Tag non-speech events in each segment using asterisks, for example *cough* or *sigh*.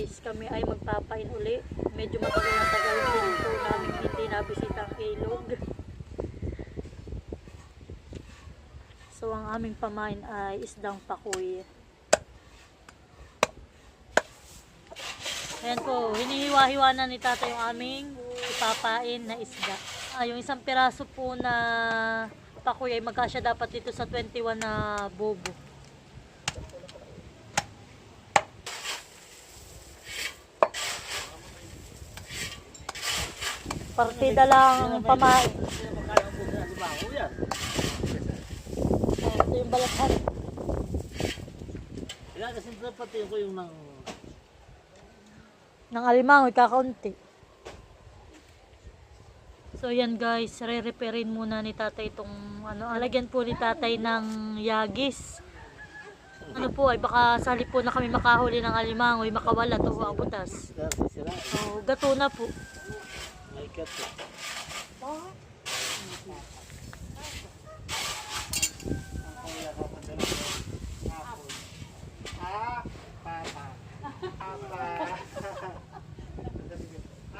guys, kami ay magpapain uli. Medyo matagal na tagal din po namin hindi nabisita ang ilog. So ang aming pamain ay isdang pakuy. Ayan po, hinihiwa-hiwa na ni tata yung aming ipapain na isda. Ah, yung isang piraso po na pakuy ay magkasya dapat dito sa 21 na bobo. Partida lang pamain. Ito yung balathan. Kaya kasi dapat ko yung nang... ng alimangoy kakaunti. So yan guys, re-repairin muna ni tatay itong ano, alagyan po ni tatay ng yagis. Ano po ay baka sali po na kami makahuli ng alimangoy, makawala to ang butas. So, gato na po. May cut eh.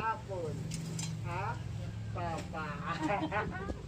Apple. Ha? Papa. Talaga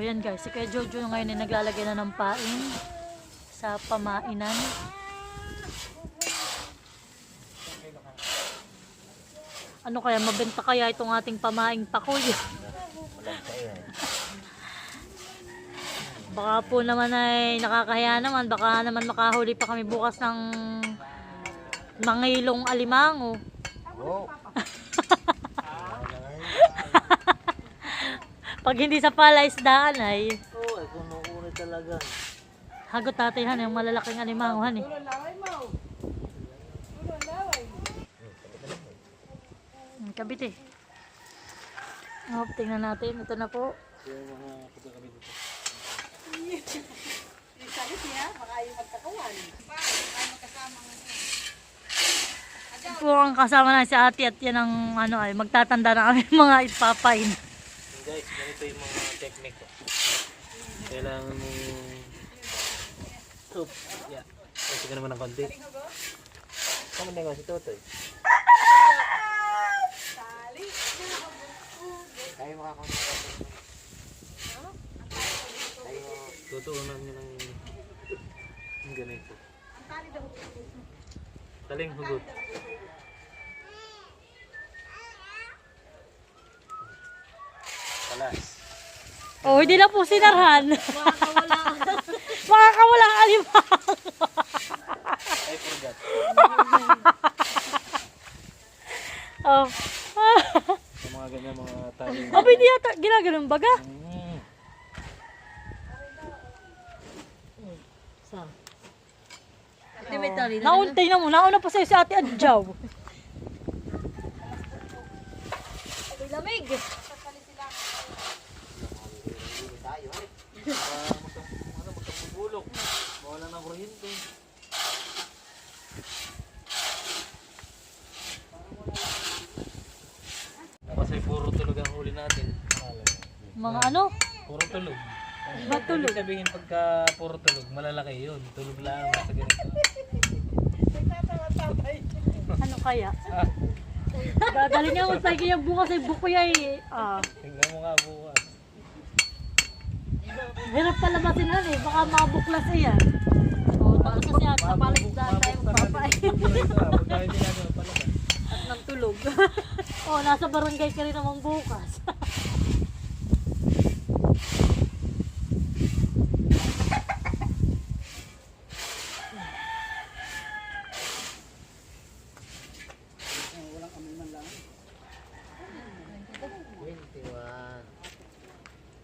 Yan guys, si Kuya Jojo ngayon ay naglalagay na ng pain sa pamainan. Ano kaya, mabenta kaya itong ating pamaing pakuy? *laughs* baka po naman ay nakakahiya naman, baka naman makahuli pa kami bukas ng mangilong alimango. Wow. Pag hindi sa palaisdaan ay Oo, eh, kunukuri talaga. hagot natin han, yung malalaking alimango han eh. Hmm, kabit eh. Oh, tingnan natin. Ito na po. Yung mga siya, baka yung magkakawan. Pa, ay magkasama ng Ito po ang kasama na si ate at yan ang ano ay magtatanda na kami *laughs* mga ipapain. Guys, ganito yung mga technique ko. Kailangan mo... Soup. Yeah. Kasi ka naman ng konti. Kamu na si Totoy. Tayo makakonti. Tutuunan niyo ng... ng ganito. Taling hugot. Palas. Oh, hindi na po sinarhan. Makakawala. Makakawala ang alimango. I forgot. oh. Mga ganyan mga taling. oh, hindi yata ginaganon baga. Mm. Sa. Nauntay na mo. Nauna pa sa'yo si ate Adjaw. Lamig. Para magka, ano, magkabubulok. Mawala ng kuryente. Kasi puro tulog ang huli natin. Mga ano? Puro tulog. Ba't tulog? Ibig sabihin pagka puro tulog, malalaki yun. Tulog lang sa ganito. Ano kaya? Dadaling nga mo sa kanya bukas ay bukoy ay ah. tingnan mo nga bukas. Hirap palabasin na eh. Baka mabuklas iya. Oh, tapos kasi at kapalit na tayo napalabas. At ng tulog. oh, nasa barangay ka rin naman bukas.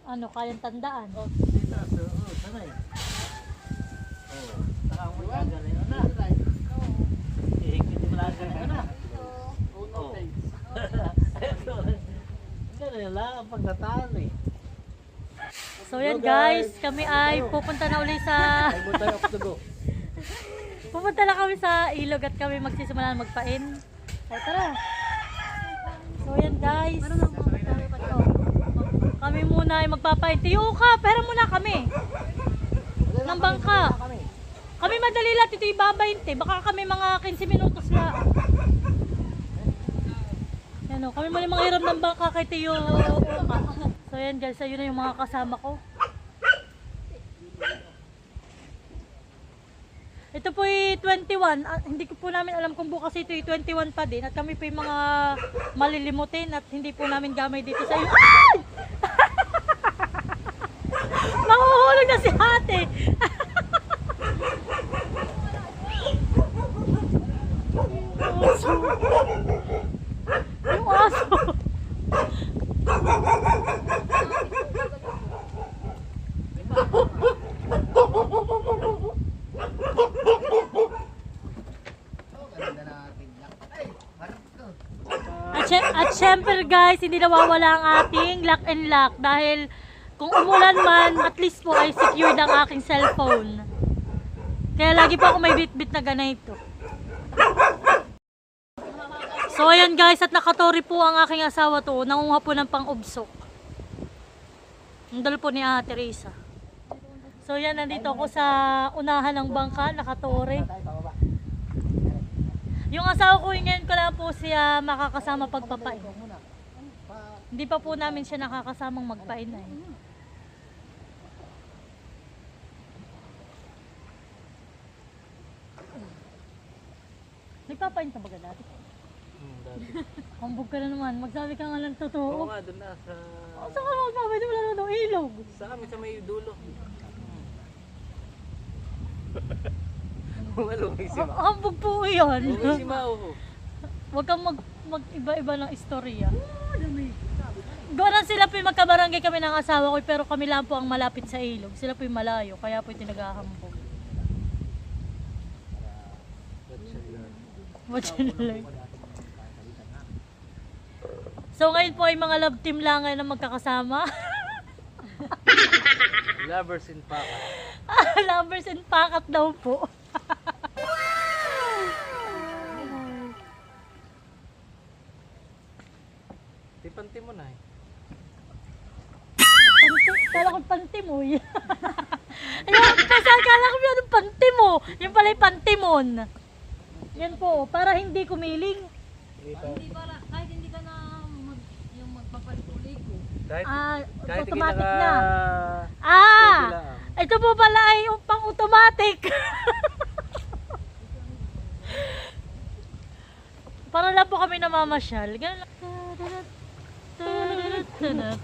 Ano, kayang tandaan. Oh. *laughs* So, yan guys, kami ay pupunta na uli sa... *laughs* Pupunta na kami sa ilog at kami magsisimula magpain. Tara. So yan guys. Kami muna ay magpapain. Tiyo ka, pera muna kami. Ng bangka. Kami madali lang, ito ibabainte. Baka kami mga 15 minutos lang. Yan o, kami muna mga hiram ng bangka kay Tiyo. So yan guys, ayun na yung mga kasama ko. Ito po ay 21. Ah, hindi ko po namin alam kung bukas ito ay 21 pa din. At kami po yung mga malilimutin at hindi po namin gamay dito sa iyo. Ay! Na si ate. Aso. Yung aso. At, sy- at syempre guys, hindi nawawala ang ating lock and lock dahil kung umulan man, at least po ay secured ang aking cellphone. Kaya lagi po ako may bit-bit na ganito. So ayan guys, at nakatori po ang aking asawa to. Nangunga po ng pang-ubsok. Ang po ni Ate Teresa. So yan, nandito ako sa unahan ng bangka, nakatore. Yung asawa ko ngayon ko lang po siya makakasama pagpapain. Hindi pa po namin siya nakakasamang magpain eh. Nagpapain ka ba ka dati? Hmm, dati. *laughs* Hambog ka na naman. Magsabi ka nga lang Oo totoo. nga, doon na sa... Oh, saan ka magpapain? Wala na daw ilog. Sa amin sa may dulo. *laughs* Wala may sima. Ha- Hambog po yun. May sima oh. Huwag kang mag, mag iba-iba ng istorya. Doon sila po yung magkabarangay kami ng asawa ko pero kami lang po ang malapit sa ilog. Sila po yung malayo kaya po yung tinagahambog. Learn. So ngayon po ay mga love team lang ngayon na magkakasama. *laughs* Lovers in Paca. Lovers and pakat daw po. Tipanti mo na eh. Panti, kala ko pantimoy. *laughs* Ayun, kasi kala ko yung pantimo. Yung pala yung pantimon. Yan po, para hindi kumiling. Hindi pa. para, kahit hindi ka na mag, yung magpapalit-ulit ko. Kahit, Ah, kahit automatic na. Ah, ito po pala ay yung pang automatic. *laughs* para lang po kami namamasyal. Ganun lang. Ang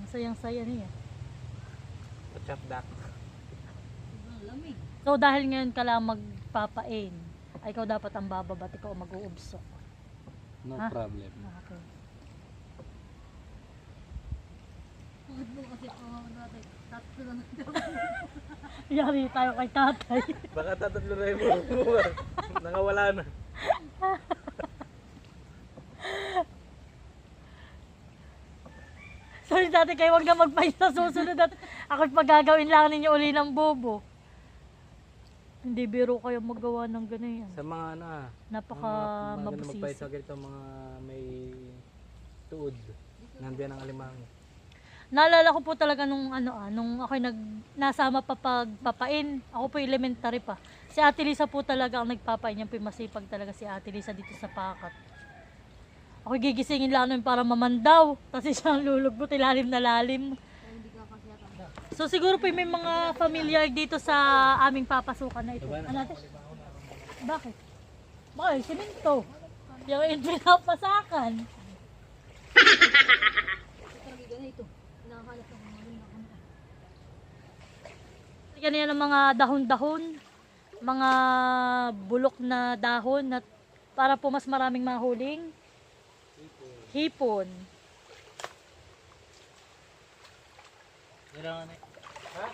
*laughs* Sayang-saya niya. Chop duck. So dahil ngayon ka lang magpapain, ay ikaw dapat ang bababat, ikaw ang mag-uubsok. No Ha? problem. Okay. Bakit mo kasi ako dati, tatlo na Yari tayo kay tatay. Baka tatatlo na yung bunga. Nangawala na. Dati kayo wag na magpain sa susunod at ako'y pagagawin lang ninyo uli ng bobo. Hindi biro kayo magawa ng ganyan. Sa mga ano ah. Napaka mga, mga mabusisi. sa ganito mga may tuod. Nandiyan ang alimango. Naalala ko po talaga nung ano ah, nung ako'y nag nasama pa pagpapain. Ako po elementary pa. Si Ate Lisa po talaga ang nagpapain. Yan po masipag talaga si Ate Lisa dito sa Pakat. Ako gigisingin lang nun para mamandaw. Kasi *laughs* siyang lulugbot ilalim na lalim. So siguro po may mga familiar dito sa aming papasukan na ito. Ano natin? Bakit? Bakit? Siminto. Yung yung pinapasakan. Talaga ganito. Nakakalap ng mga ganun. Yan yan ang mga dahon-dahon, mga bulok na dahon na para po mas maraming mahuling. Hipon. Kailangan eh. Ha?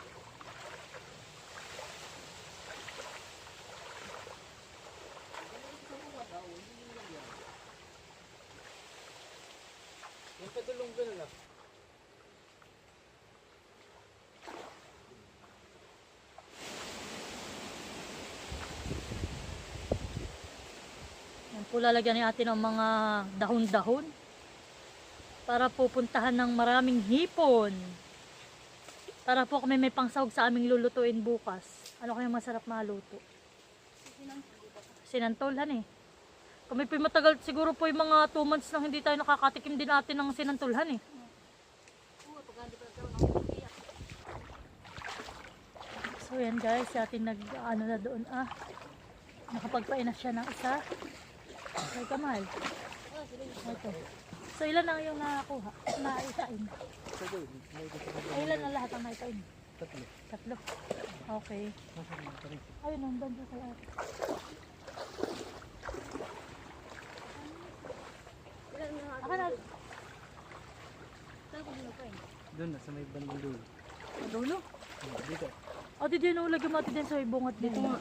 Yung patulong ko na lang. Yan po lalagyan ni ate ng mga dahon-dahon para pupuntahan ng maraming hipon. Para po kami may pangsahog sa aming lulutuin bukas. Ano kaya masarap maluto? Sinantolhan eh. Kami po matagal siguro po yung mga 2 months nang hindi tayo nakakatikim din natin ng sinantolhan eh. So yan guys, si ate nag ano na doon ah. Nakapagpainas siya ng isa. Ay kamal. Ito. So ilan na yung nakakuha? Naisain. Ay ilan na lahat ang naisain? Tatlo. Tatlo. Okay. Ayun, nandun doon kay ate. Ako na. Doon na sa may bandang dulo. Dulo? Dito. O, di din ulag yung mati din sa ibungat dito nga.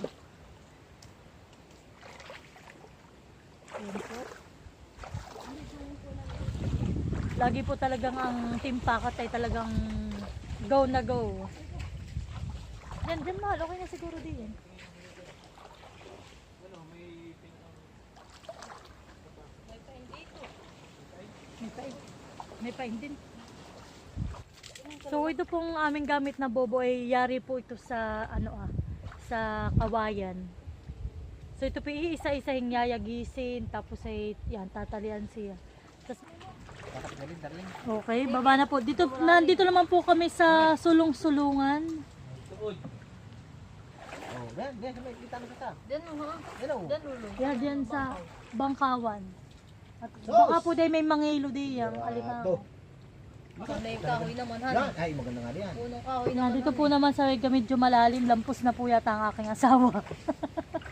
Lagi po talagang ang team pakat ay talagang go na go. Yan, dyan mahal. Okay na siguro din. May pain. May pain din. So ito pong aming gamit na bobo ay yari po ito sa ano ah sa kawayan. So ito po iisa-isahing yayagisin tapos ay yan tatalian siya. Okay, baba na po. Dito nandito naman po kami sa sulong-sulungan. Tuod. Oh. Diyan oh. Diyan diyan sa bangkawan. At baka po dahil may mangilo di yung alimango. May kahoy naman ha. Ay maganda nga yan. Punong kahoy Yan, naman. dito po naman sa medyo malalim, lampos na po yata ang aking asawa. *laughs*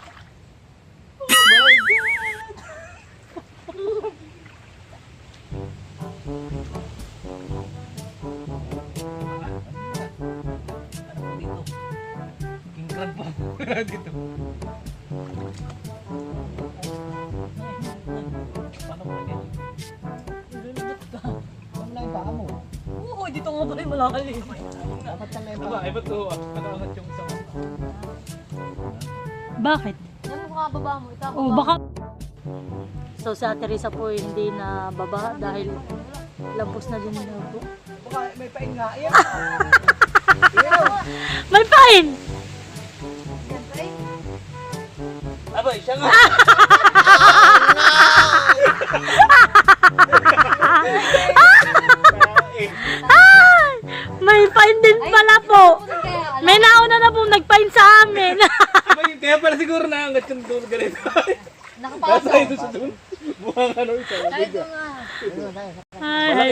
mo? Oo, dito nga ba yung malalim? Dapat ka na yung Ano ba? paa. Ay, ba't to? Ano angat yung isang... Bakit? Diyan mo kakababa mo. Ikababa Oh, baka... So si Ate Risa po hindi na baba dahil lampos na din na po. Baka may pain nga. Yan. *laughs* May pain! Abay, siya nga! Ay! May pain din pala po! May nauna na po nagpain sa amin. Abay, kaya pala siguro naangat yung dulo ganito. Nakapasok. Nasa ito sa dulo. Buhang ano ito. Ay, ito nga. Ay, ay.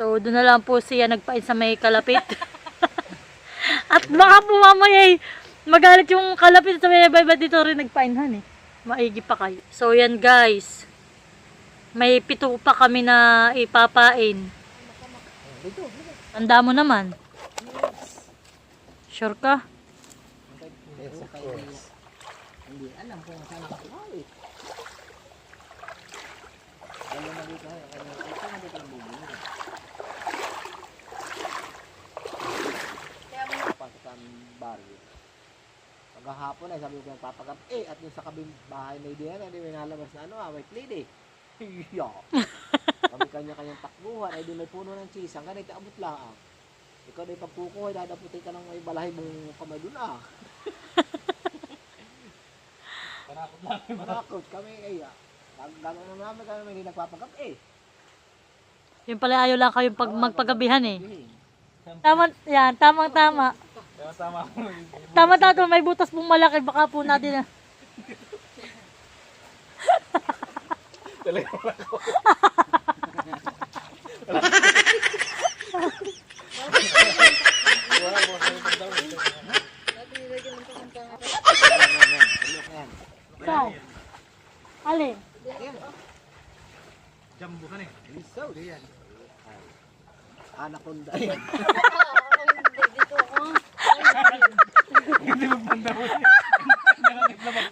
So doon na lang po siya nagpain sa may kalapit. *laughs* At baka po mamaya ay magalit yung kalapit sa may iba dito rin nagpainhan eh. Maigi pa kayo. So yan guys. May pito pa kami na ipapain. Tanda mo naman. Sure ka? Hindi alam kung saan nakakawali. Alam na dito. Ito na dito ang bubuli. Pasok sa aming barrio. Paghahapon ay sabi ko kay papagap, eh, at yung sa kabing bahay na yan, hindi may nalabas na ano ah, may clean eh. Hiya. Kami kanya-kanyang takbuhan, ay di may puno ng chisang, ganito abot lang ah. Ikaw na ipagkukuha, dadaputin ka ng may balahay mong kamay dun ah. *laughs* Panakot lang. Manakot kami ay ah. Gagawin na namin kami hindi nagpapagap eh. Yung pala ayaw lang kayong pag magpagabihan eh. Tama, yan, tamang tama. Kaya tama ako. Tama tato, may butas pong malaki, baka po natin na. Talaga wala ko. Wala mo. Saan? Alin? Jumbo ka na eh. Lisaw, di yan. Ay. Anaconda yan. *laughs* Dito ako. Hindi magpanda mo.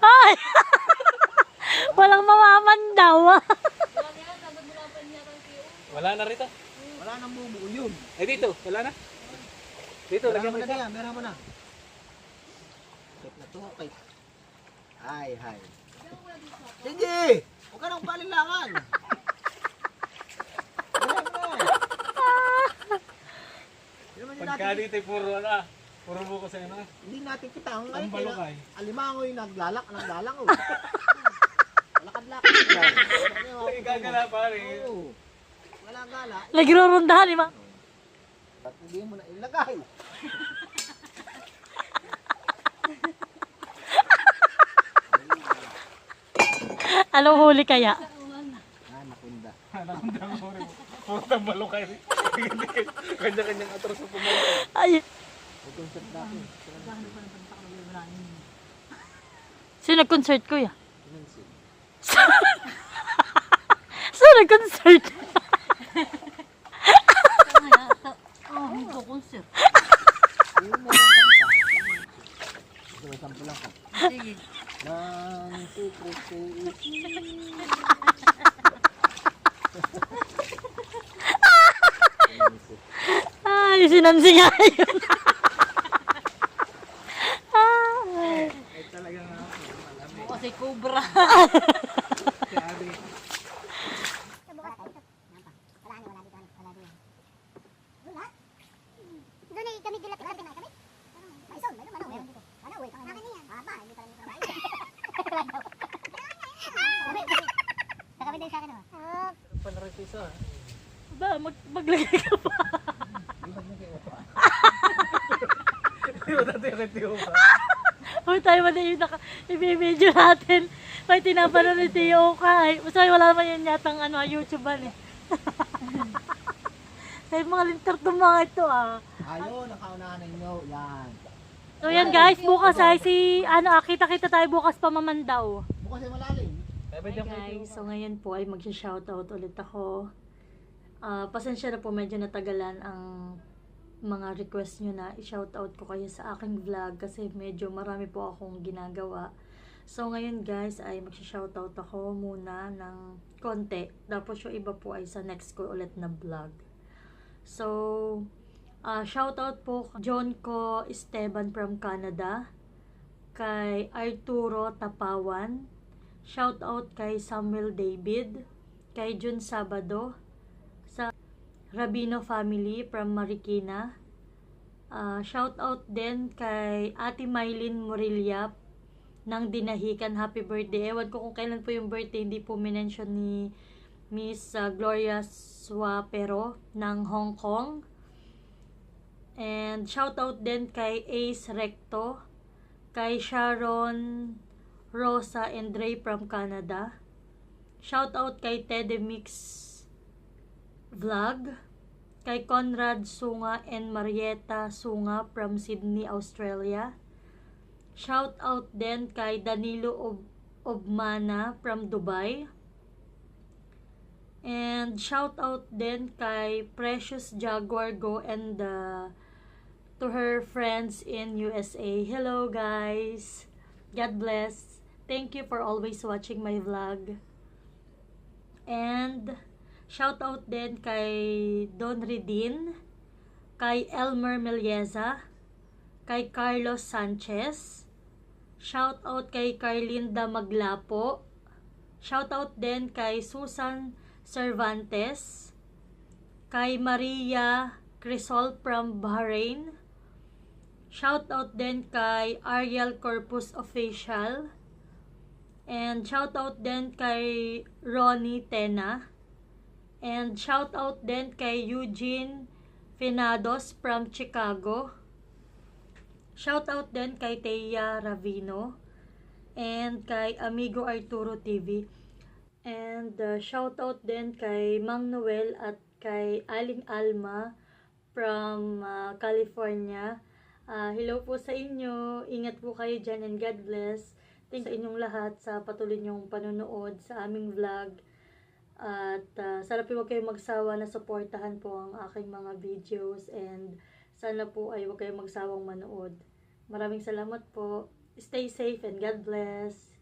Ay! Walang daw. Wala na rito. Wala nang bubuo yun. Eh dito, wala na. Dito, lagyan mo mo na meron mo na. Kit na to, kit. Ay, hay. Sige! Huwag ka nang palilangan. Mo na. Pagka dito, puro ano, puro buko sa ano. hindi natin kita ang Ang balokay. Alimangoy naglalak, naglalang oh. Gagala pare. Oo. Wala gala. Nagrorundahan, di ba? Ba't hindi mo na ilagay? *laughs* Anong huli kaya? Ah, nakunda. Nakunda mo rin. Puro tambalo kayo. Kanya-kanyang atras sa pumayo. Ay, nag-concert kuya? Nancy. Sino nag-concert? Oh, hindi concert. Ayun, meron kanta. Gusto mo sample lang ko. Sige. One, two, three, four. Ay, sinansi nga yun. Ay. Ay talaga nga ako. Alam eh. Kasi cobra. Si Ari. Doon ay kami dilapit na kami. May son, may naman meron dito. Ano, wait, ano yan? Aba, hindi pa rin Nakami din sa akin, oh. Panarito isa. Ba, mag maglagay ka pa. *laughs* Huwag tayo ba yung naka, i-video natin. May tinapano ni Tio Kay. Basta wala naman yan yatang ano, YouTube ban eh. *laughs* Kaya mga linter tong mga ito ah. Ayun, nakaunahan ninyo. Yan. So yan guys, bukas ay si, ano, ah, kita-kita tayo bukas pa daw. Bukas ay malalim. Hi guys, so ngayon po ay magsha-shoutout ulit ako. Ah, pasensya na po medyo natagalan ang mga request nyo na i-shoutout ko kayo sa aking vlog kasi medyo marami po akong ginagawa. So ngayon guys ay magsha-shoutout ako muna ng konti. Tapos yung iba po ay sa next ko ulit na vlog. So, ah shoutout po John ko Esteban from Canada. Kay Arturo Tapawan. Shout out kay Samuel David, kay Jun Sabado, sa Rabino family from Marikina. Ah, shout out din kay Ate Mylene Morilla ng Dinahican. Happy birthday. Ewan ko kung kailan po yung birthday. Hindi po minention ni Miss ah, Gloria Swapero ng Hong Kong. And shout out din kay Ace Recto, kay Sharon Rosa and Ray from Canada. Shout out kay Tede Mix Vlog. Kay Conrad Sunga and Marietta Sunga from Sydney, Australia. Shout out din kay Danilo Ob Obmana from Dubai. And shout out din kay Precious Jaguar Go and uh, to her friends in USA. Hello guys. God bless. Thank you for always watching my vlog. And shout out din kay Don Redin, kay Elmer Melieza, kay Carlos Sanchez. Shout out kay Carlinda Maglapo. Shout out din kay Susan Cervantes, kay Maria Crisol from Bahrain. Shout out din kay Ariel Corpus Official. And shout out din kay Ronnie Tena. And shout out din kay Eugene Finados from Chicago. Shout out din kay Teya Ravino. And kay Amigo Arturo TV. And uh, shout out din kay Mang Noel at kay Aling Alma from uh, California. Ah, hello po sa inyo. Ingat po kayo dyan and God bless. Thank sa inyong lahat sa patuloy niyong panonood sa aming vlog. At ah, sana po huwag kayong magsawa na suportahan po ang aking mga videos and sana po ay huwag kayong magsawang manood. Maraming salamat po. Stay safe and God bless.